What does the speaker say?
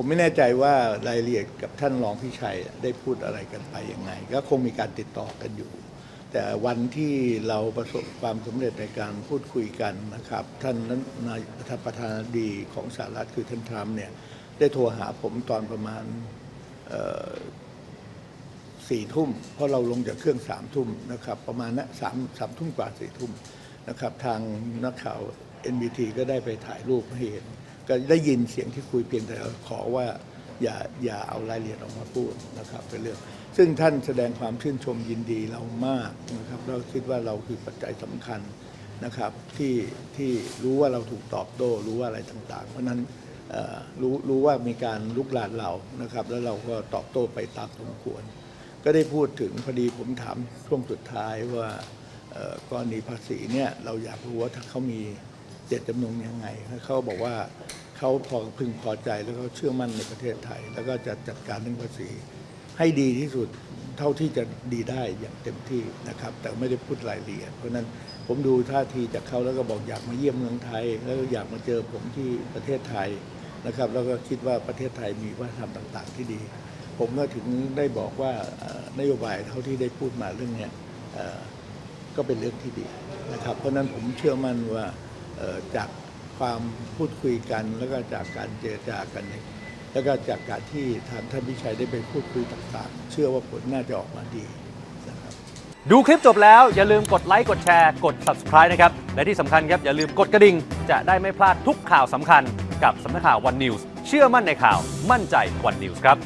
ผมไม่แน่ใจว่ารายละเอียดกับท่านรองพิชัยได้พูดอะไรกันไปยังไง ก็คงมีการติดต่อกันอยู่ แต่วันที่เราประสบความสำเร็จในการพูดคุยกันนะครับ ท่านนั้นนายประธานาธิบดีของสหรัฐคือท่านทรัมป์เนี่ยได้โทรหาผมตอนประมาณสี่ทุ่มเพราะเราลงจากเครื่องสามทุ่มนะครับ ประมาณนะสามสามทุ่มกว่าสี่ทุ่มนะครับ ทางนักข่าว NBT ก็ได้ไปถ่ายรูปให้เห็น ก็ได้ยินเสียงที่คุยเพียงแต่ขอว่าอย่าอย่าเอารายละเอียดออกมาพูดนะครับเป็นเรื่อง ซึ่งท่านแสดงความชื่นชมยินดีเรามากนะครับเราคิดว่าเราคือปัจจัยสำคัญนะครับที่ที่รู้ว่าเราถูกตอบโต้รู้ว่าอะไรต่างๆ เพราะนั้นรู้รู้ว่ามีการลุกลานเรานะครับ แล้วเราก็ตอบโต้ไปตามสมควร ก็ได้พูดถึงพอดีผมถามช่วงสุดท้ายว่ากรณีภาษีเนี่ยเราอยากรู้ว่าถ้าเขามี เจตจำนงยังไงเขาบอกว่าเขาพอพึงพอใจแล้วก็เชื่อมั่นในประเทศไทย แล้วก็จะจัดการเรื่องภาษี ให้ดีที่สุดเท่าที่จะดีได้อย่างเต็มที่นะครับ แต่ไม่ได้พูดรายละเอียด เพราะนั้นผมดูท่าทีจากเขาแล้วก็บอกอยากมาเยี่ยมเมืองไทย แล้วก็อยากมาเจอผมที่ประเทศไทยนะครับ แล้วก็คิดว่าประเทศไทยมีวัฒนธรรมต่าง ๆ ที่ดี ผมก็ถึงได้บอกว่านโยบายเท่าที่ได้พูดมาเรื่องนี้ก็เป็นเรื่องที่ดีนะครับ เพราะนั้นผมเชื่อมั่นว่า จากความพูดคุยกัน แล้วก็จากการเจรจากันเนี่ยแล้วก็จากการที่ทางท่านพิชัยได้ไปพูดคุยต่างๆ เชื่อว่าผลน่าจะออกมาดีนะครับดูคลิปจบแล้วอย่าลืมกดไลค์กดแชร์กด subscribe นะครับ และที่สำคัญครับอย่าลืมกดกระดิ่ง จะได้ไม่พลาดทุกข่าวสำคัญกับสำนักข่าว One News เชื่อมั่นในข่าวมั่นใจ One News ครับ